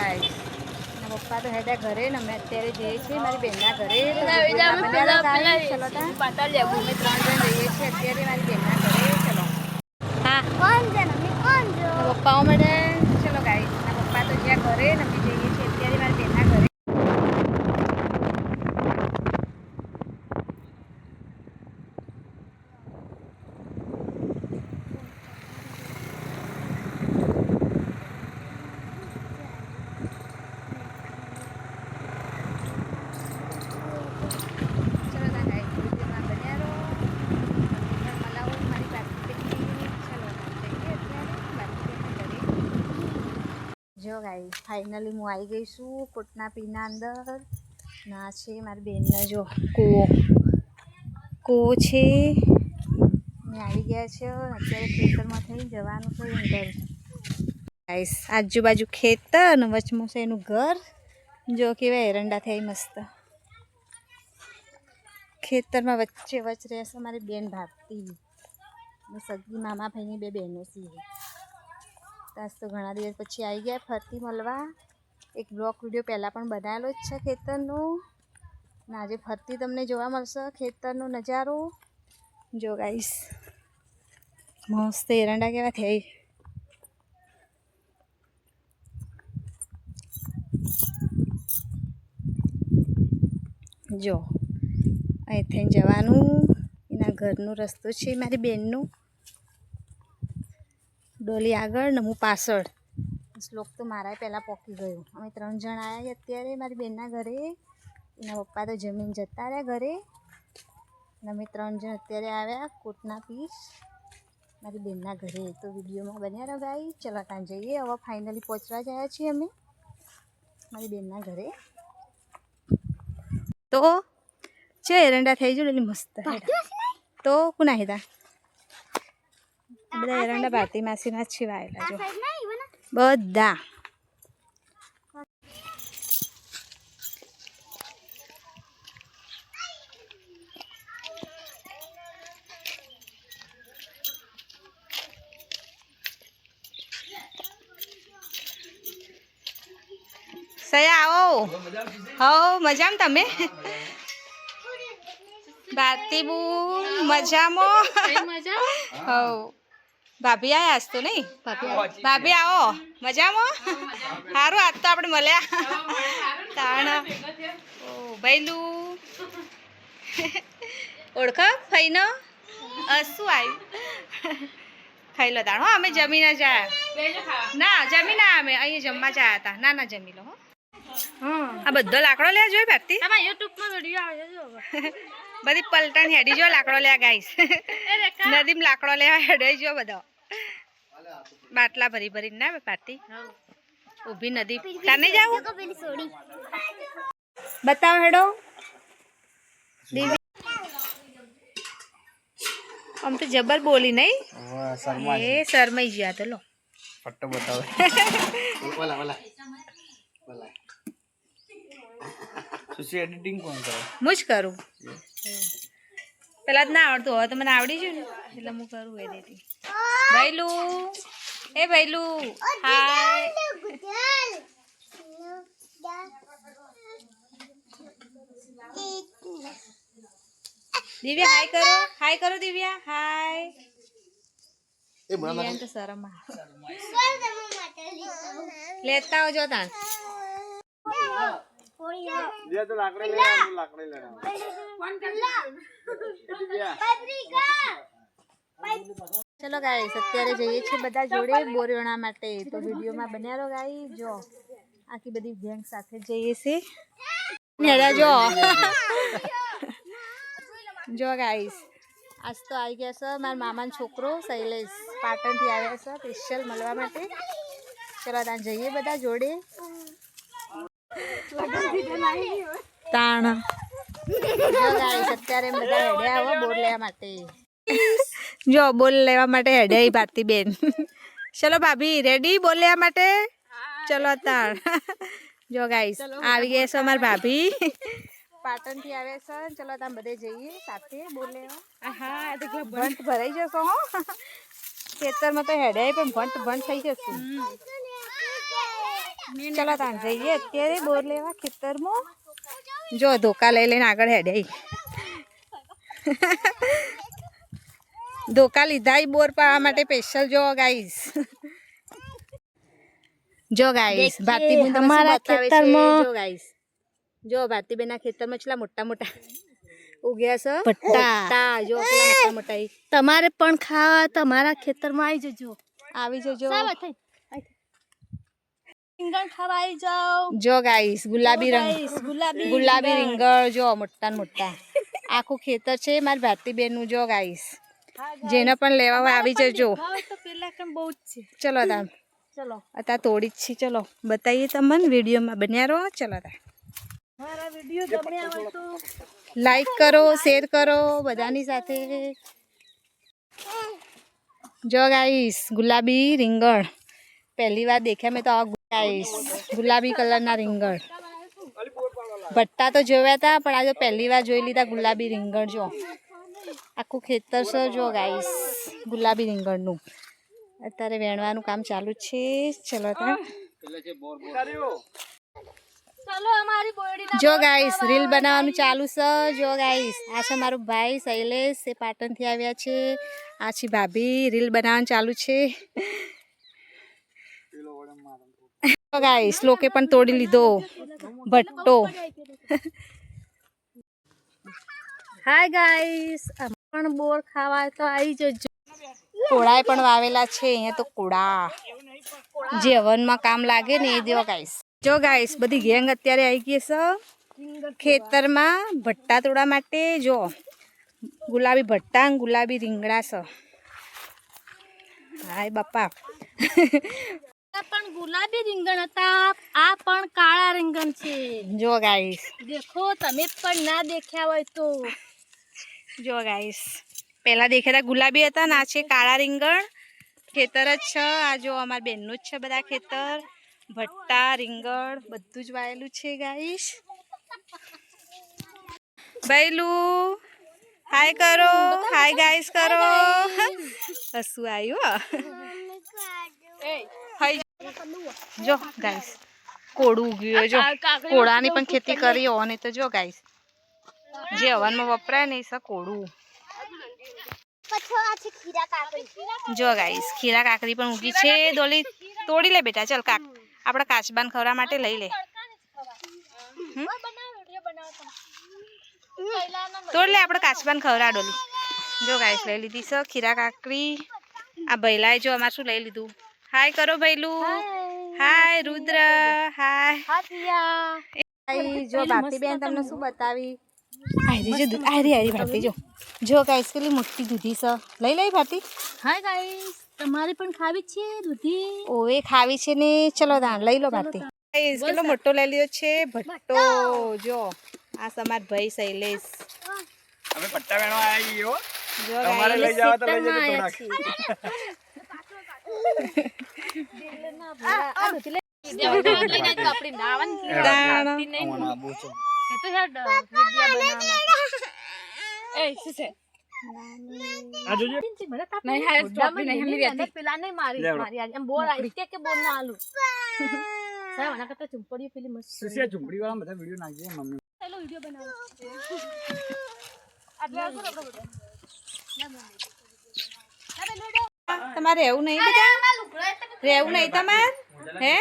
Guys પપ્પા તો હેડા ઘરે ને અમે અત્યારે જઈએ છીએ. મારી બેનના ઘરે. ચલો લેવું અમે ત્રણ જણ જઈએ છીએ અત્યારે મારી બેનના ઘરે. ચલો. હા. પપ્પાઓ માટે. ચલો ગાઈસ પપ્પા તો જ્યાં ઘરે ને અમે જઈએ છીએ અત્યારે મારી બેનના ઘરે ચલો તા ગાઈસ વિડીયોમાં બન્યા રહો મંદિરમાં મલાવો મારી બાકી ચલો તા જઈએ અત્યારે બાકી ઘરે જો ગાઈ ફાઇનલી હું આવી ગઈ છું કોટના પીના અંદર. ના છે, મારી બેનને જો, કૂવો. કૂવો છે. અમે આવી ગયા છે, અત્યારે ખેતરમાં થઈ જવાનું છે અંદર ગાઈસ આજુબાજુ ખેતર અને વચમાં છે એનું ઘર. જો કેવા એરંડા થઈ મસ્ત. ખેતરમાં વચ્ચે વચ્ચે રહેશે મારી બેન ભાગતી સગી મામા ભાઈની બે બહેનો છીએ તાસ તો ઘણા દિવસ પછી આવી ગયા, ફરતી મળવા. એક બ્લોક વીડિયો પહેલાં પણ બનાવેલો જ છે ખેતરનો. આજે ફરતી તમને જોવા મળશે, ખેતરનો નજારો. જો ગાઈસ મસ્ત એરંડા કેવા થઈ જો અહીંથી જવાનું. એના ઘરનો રસ્તો છે મારી બેનનો. ડોલી આગળ ને હું પાછળ. શ્લોક તો મારા પહેલાં પોકી ગયો. અમે ત્રણ જણ આવ્યા અત્યારે મારી બેનના ઘરે. એના પપ્પા તો જમીન જતા રહ્યા ઘરે. ને અમે ત્રણ જણ અત્યારે આવ્યા કોટના પીસ. મારી બેનના ઘરે. તો વિડીયોમાં બન્યા રહો ગાઈ ચલો ત્યાં જઈએ. હવે ફાઇનલી પહોંચવા જ આવ્યા છીએ અમે. મારી બેનના ઘરે. તો છે એરંડા થઈ ગયું એટલે મસ્ત તો કુના હેતા બધા એરંડા ભારતી માસીના જ છીવાયેલા જો. બધા. સયા આવો. હો મજામાં તમે? ભારતી બુ મજામાં? મજા હવ ભાભી આયા આજ તો નહીં? ભાભી આવો મજામાં? સારું આજ તો આપણે મળ્યા. તાણ. ઓ ભૈલું ઓળખો ફઈનો શું આવ્યું ખાઈ લો તાણ હો અમે જમીને જાય ના જમીને અમે અહીં જમવા જયા હતા. ના ના જમી લો હો. આ બધો લાકડો લે જોઈ ભારતી તમારા YouTube માં વિડિયો આવે જો બધી પલટણ હેડી જો લાકડો લે ગાઈસ નદીમાં લાકડો લેવા હેડે જો બધો. બાટલા ભરી ભરી ના પાતી ઊભી નદી. કાને જાવ? બતાવ હેડો. આમ તો જબર બોલી નહીં. એ શરમાઈ ગયા તો લો. પટ્ટો બતાવે. ઓલા ઓલા. સુશી એડિટિંગ કોણ કરે? હું જ કરું. પેલા જ ના આવડતું હવે તો મને આવડી ગયું ને? એટલે હું કરું એ દેતી ભૈલું એ ભૈલું હાય. દિવ્યા હાય કરો હાય કરો દિવ્યા હાય. એ તો શરમ લેતા આવજો તાન તો લાકડી લઈને આવ, લાકડી લઈને આવ. ચલો ગાઈસ અત્યારે જઈએ છીએ બધા જોડે. બોરવણા માટે તો વિડીયોમાં બન્યા રહો ગાઈ જો. આખી બધી ગેંગ સાથે જઈએ છીએ. નેડા જો. જો ગાઈસ આજ તો આવી ગયા છે મારા મામાનો છોકરો શૈલેષ પાટણથી આવ્યા છે સ્પેશિયલ મળવા માટે. ચલો ત્યાં જઈએ બધા જોડે. તાણ. જો આવો બોલ લેવા માટે. હેડે ભારતી બેન. ચલો ભાભી રેડી બોલ લેવા માટે? ચલો તાણ. જો ગાઈસ આવી ગયા છે અમારા ભાભી. પાટણથી આવ્યા છે. ચલો તમે બધે જઈએ સાથે બોલ લેવા. હા ભંટ ભરાઈ જશો હો. ખેતરમાં તો હેડે પણ ભંટ ભંટ થઈ જશે. ચલો તાન જઈએ. અત્યારે બોર લેવા ખેતરમાં. જો ધોકા લઈ લઈને આગળ હેડે. ધોકા લીધા બોર પાડવા માટે સ્પેશિયલ જો ગાઈસ જો ગાઈસ ભારતીબેન તમારા ખેતરમાં જો ગાઈસ જો ભારતીબેનના ખેતરમાં છેલ્લા મોટા મોટા ઉગ્યા છે. પટ્ટા. જો મોટા મોટા તમારે પણ ખાવા તમારા ખેતરમાં આવી જજો. આવી જજો. રીંગણ ખાવા આવી જો ગાઈસ ગુલાબી રંગ ગુલાબી ગુલાબી રીંગણ. જો મોટા મોટા. આખું ખેતર છે મારી ભારતીબેનનું જો ગાઈસ જેને પણ લેવા હોય આવી જજો. ખાવા તો ચલો ચલો. અત્યારે તોડી જ છે ચલો. બતાવીએ તમને વિડીયોમાં બન્યા રહો ચલો તો લાઈક કરો શેર કરો બધાની સાથે. જો ગાઈસ ગુલાબી રીંગણ. પહેલી વાર દેખ્યા મેં તો આ ગાઈસ ગુલાબી કલરના રીંગણ. ભટ્ટા તો જોયા હતા પણ આજે પહેલી વાર જોઈ લીધા ગુલાબી રીંગણ જો. આખું ખેતર છે જો ગાઈસ ગુલાબી રીંગણનું. અત્યારે વેણવાનું કામ ચાલુ છે. ચલો જો ગાઈસ રીલ બનાવવાનું ચાલુ છે. જો ગાઈસ આ છે મારો ભાઈ શૈલેષ એ પાટણથી આવ્યા છે. આ છે ભાભી રીલ બનાવવાનું ચાલુ છે. ગાઈસ લોકે પણ તોડી લીધો. ભટ્ટો. હાય ગાઈસ પણ બોર ખાવા તો આવી જજો. કોળાએ પણ વાવેલા છે અહીંયા તો કોળા. જે હવનમાં કામ લાગે ને એ દેવા ગાઈસ જો ગાઈસ બધી ગેંગ અત્યારે આવી ગઈ છે. ખેતરમાં ભટ્ટા તોડા માટે જો. ગુલાબી ભટ્ટા અને ગુલાબી રીંગણા છે. હાય બાપા. પણ ગુલાબી રીંગણ હતા. આ પણ કાળા રીંગણ છે. જો ગાઈસ. દેખો તમે પણ ના દેખ્યા હોય તો. જો ગાઈસ. પહેલા દેખાતા ગુલાબી હતા ને આ છે કાળા રીંગણ. ખેતર જ છે. આ જો અમારા બેનનું જ છે બધા ખેતર. ભટ્ટા રીંગણ બધું જ વાયેલું છે ગાઈસ. બૈલું હાય કરો. હાય ગાઈસ કરો. હસું આવ્યું જો ગાઈસ કોડું ઉગ્યું જો. કોળાની પણ ખેતી કરી હો ને તો જો ગાઈસ જે હવનમાં વપરાય ને એ કોળું. જો ગાઈસ ખીરા કાકરી પણ ઉગી છે. ડોલી તોડી લે બેટા ચાલ કાક. આપણા કાચબાન ખવડા માટે લઈ લે. તોડી લે આપણે કાચબાન ખવરા ડોલી. જો ગાઈસ લઈ લીધી છે ખીરા કાકરી આ ભૈલાએ જો અમારે શું લઈ લીધું? હાય કરો ભૈલું. હાય રુદ્ર. હાય જો જો બેન તમને શું બતાવી? આરી જો દૂધ આરી આયરી ભારતી જો. જો ગાઈસ પેલી મોટી દૂધી છે. લઈ લઈ ભાતી હાય ગાઈસ તમારે પણ ખાવી છે દૂધી? ઓવે ખાવી છે ને. ચલો દાણ લઈ લો ભાતી ગાઈસ કેટલો મોટો લઈ લ્યો છે? ભટ્ટો જો. આ સમાર ભાઈ શૈલેશ અમે પટ્ટા વેણો આવી ગયો જો તમારે લઈ જાવ તો લઈ જજો જોજો પેલા મસ્ત સુશી વાળા બધા વીડિયો નાખજે મમ્મી બનાવો તમારે રહેવું નહીં બધા? રહેવું નહીં તમારે? હે?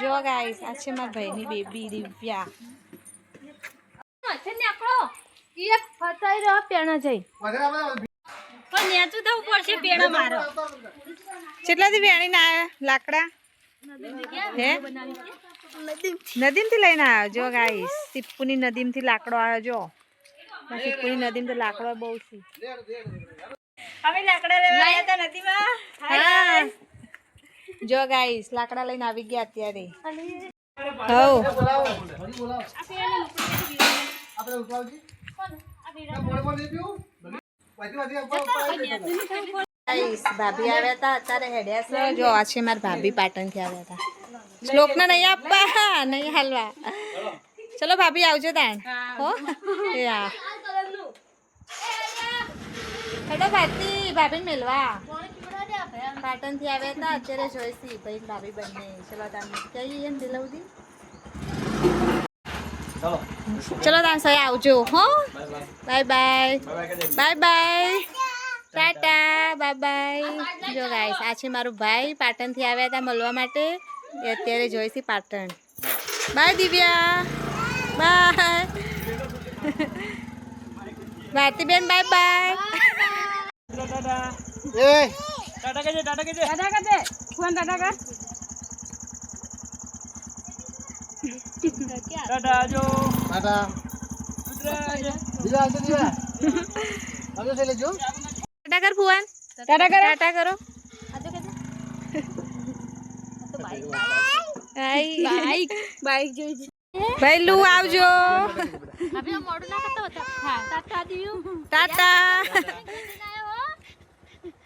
જો ગાઈસ આ છે મારા ભાઈની બેબી દિવ્યા. લાકડા? હે? નદીમથી લઈને આવ્યો જો ગાઈસ ટીપ્પુની નદીમથી લાકડો આવ્યો જો. ટીપ્પુની નદીમ તો લાકડો બહુ છે. અમે લાકડા લેવા આવ્યા હતા નદીમાં. હા. જો ગાઈસ લાકડા લઈને આવી ગયા અત્યારે. હવ. ગાઈસ ભાભી આવ્યા હતા અત્યારે હેડ્યા છે. જો આ છે મારા ભાભી પાટણથી આવ્યા હતા. શ્લોકને નહીં આપવા નહીં હાલવા. ચલો ભાભી આવજો તાણ. હો. એ હેડો ભારતી ભાભીને મેલવા. પાટણથી આવ્યા હતા અત્યારે જોઈશી. ભાઈ ભાભી બંને ચલો તમે કઈ ને દિલવદી ચલો ચલો તમે સહી આવજો હો. Bye bye. Bye bye. Tata bye bye. જો ગાઈસ આ છે મારું ભાઈ પાટણથી આવ્યા હતા મળવા માટે. એ અત્યારે જોઈશી Patan. Bye Divya. Bye. Bharatiben bye bye. Tata એ. ટાટા ટાટા ફોન કર. ટાટા ટાટા આવજો દીવા આવજો છે લેજો. ટાટા કર ફુવાન ટાટા કરો. ટાટા કરો. બાઈક. બાઈક. જોઈ છે. ભાઈ લુ આવજો હવે મોડું ના કરતા હોતા. હા તાતા ટાટા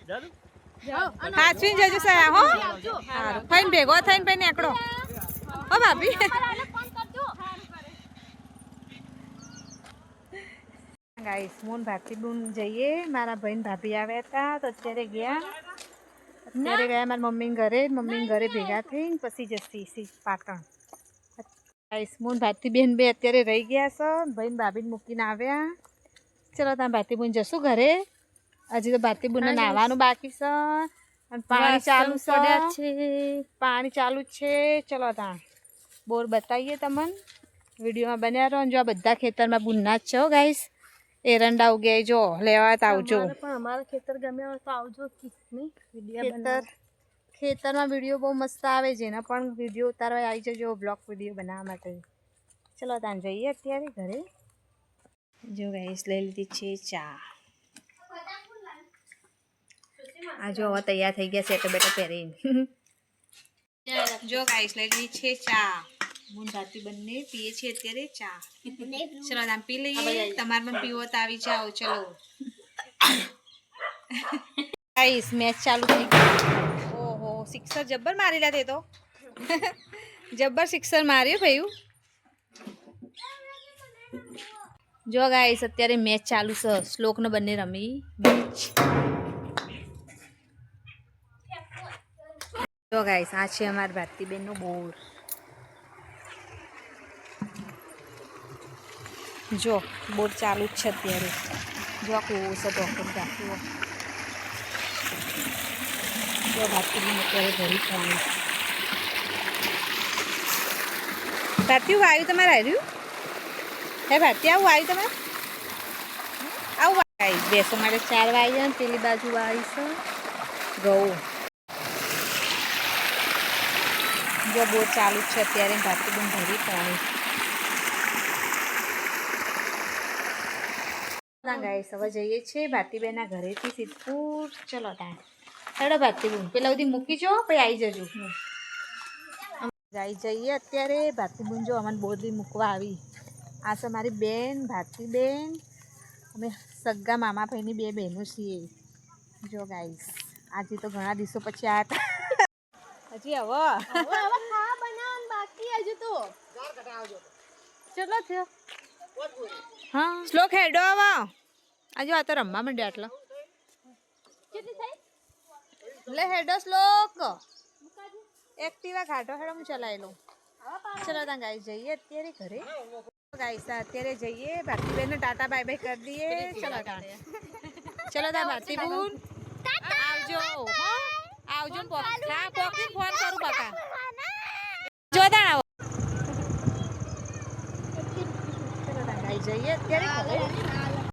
હાચવીને જજો સયા હો થઈને ભેગો થઈને પછી નીકળો. હો, ભાભી. ગાઈસ મોન ભાભી બુન જઈએ. મારા ભાઈ ભાભી આવ્યા હતા તો અત્યારે ગયા. અત્યારે ગયા મારા મમ્મી ઘરે. મમ્મી ઘરે ભેગા થઈને પછી જશી સી પાટણ. ગાઈસ મોન ભાતી બેન બે અત્યારે રહી ગયા છો. ભાઈ ભાભીને મૂકીને આવ્યા. ચલો ત્યાં ભાતી બુન જશું ઘરે. હજી તો ભાતી બુનને નાવાનું બાકી છે. અને પાણી ચાલુ છે. પાણી ચાલુ છે. ચલો ત્યાં બોર બતાવીએ તમને. વિડીયોમાં બન્યા રહો જો આ બધા ખેતરમાં બુનના જ છો ગાઈસ એરંડા ઉગે જો લેવા તો આવજો. પણ અમારા ખેતર ગમે હોય તો આવજો ખેતર ખેતરમાં વીડિયો બહુ મસ્ત આવે છે એના પણ વીડિયો ઉતારવા આવી જજો બ્લોગ વીડિયો બનાવવા માટે. ચલો ત્યાં જઈએ અત્યારે ઘરે. જો ગાઈસ લઈ લીધી છે ચા. આ જો હવે તૈયાર થઈ ગયા સેટો બેટો પહેરીને જો ગાઈસ લઈ લીધી છે ચા મૂન ભાતી બંને પીએ છે અત્યારે ચા ચલો તમે પી લઈએ તમારે પણ પીવો તો આવી જાઓ ચલો ગાઈસ મેચ ચાલુ થઈ ગઈ ઓહો સિક્સર જબ્બર મારી લા તે તો જબ્બર સિક્સર માર્યો ભાઈ જો ગાઈસ અત્યારે મેચ ચાલુ છે શ્લોકને બંને રમી. મેચ જો ગાઈસ આ છે અમારા ભારતીબેનનો બોર. જો, બોર ચાલુ જ છે અત્યારે. જો આ કૂવો છે ડોક્ટર રાખવું જો ભારતીબેન અત્યારે ઘરે પાણી ભારતી, આવું આવ્યું તમારે આવ્યું હે ભારતી, આવું આવ્યું તમારે? આવું આવી બેસો માટે ચાર વાગ્યા પેલી બાજુ આવી છે ઘઉં જો બોર ચાલુ છે અત્યારે ભારતીબેન ભરી પાણી. ગાઈસ હવે જઈએ છીએ ભારતીબેનના ઘરેથી સિદ્ધપુર. ચલો ત્યાં. પેલા સુધી મૂકી જો આવી જજો. જઈ જઈએ અત્યારે. ભારતીબેન જો અમને બોરડી મૂકવા આવી. આ છે મારી બેન ભારતીબેન અમે સગ્ગા મામા ભાઈની બે બહેનો છીએ. જો ગાઈસ આજે તો ઘણા દિવસો પછી આ હજી હવે ખાવા બનાવવાનું ચલો થયો? હા. શ્લોક હેડો આવો. આજે આ તો રમવા માંડ્યા આટલો. લે હેડો શ્લોક એક્ટિવા ઘાટો હેડો હું ચલાવી લઉં. ચલો ત્યાં ગાઈ જઈએ અત્યારે ઘરે. ગાઈસ અત્યારે જઈએ. ભારતીબેન ટાટા બાય બાય કરી દઈએ. ચલો ત્યાં. ચલો ત્યાં ભારતીબુન આવજો. આવજો પોકી ફોન કરું બકા જોતા આવો ચલો ત્યાં ગાઈ જઈએ અત્યારે ઘરે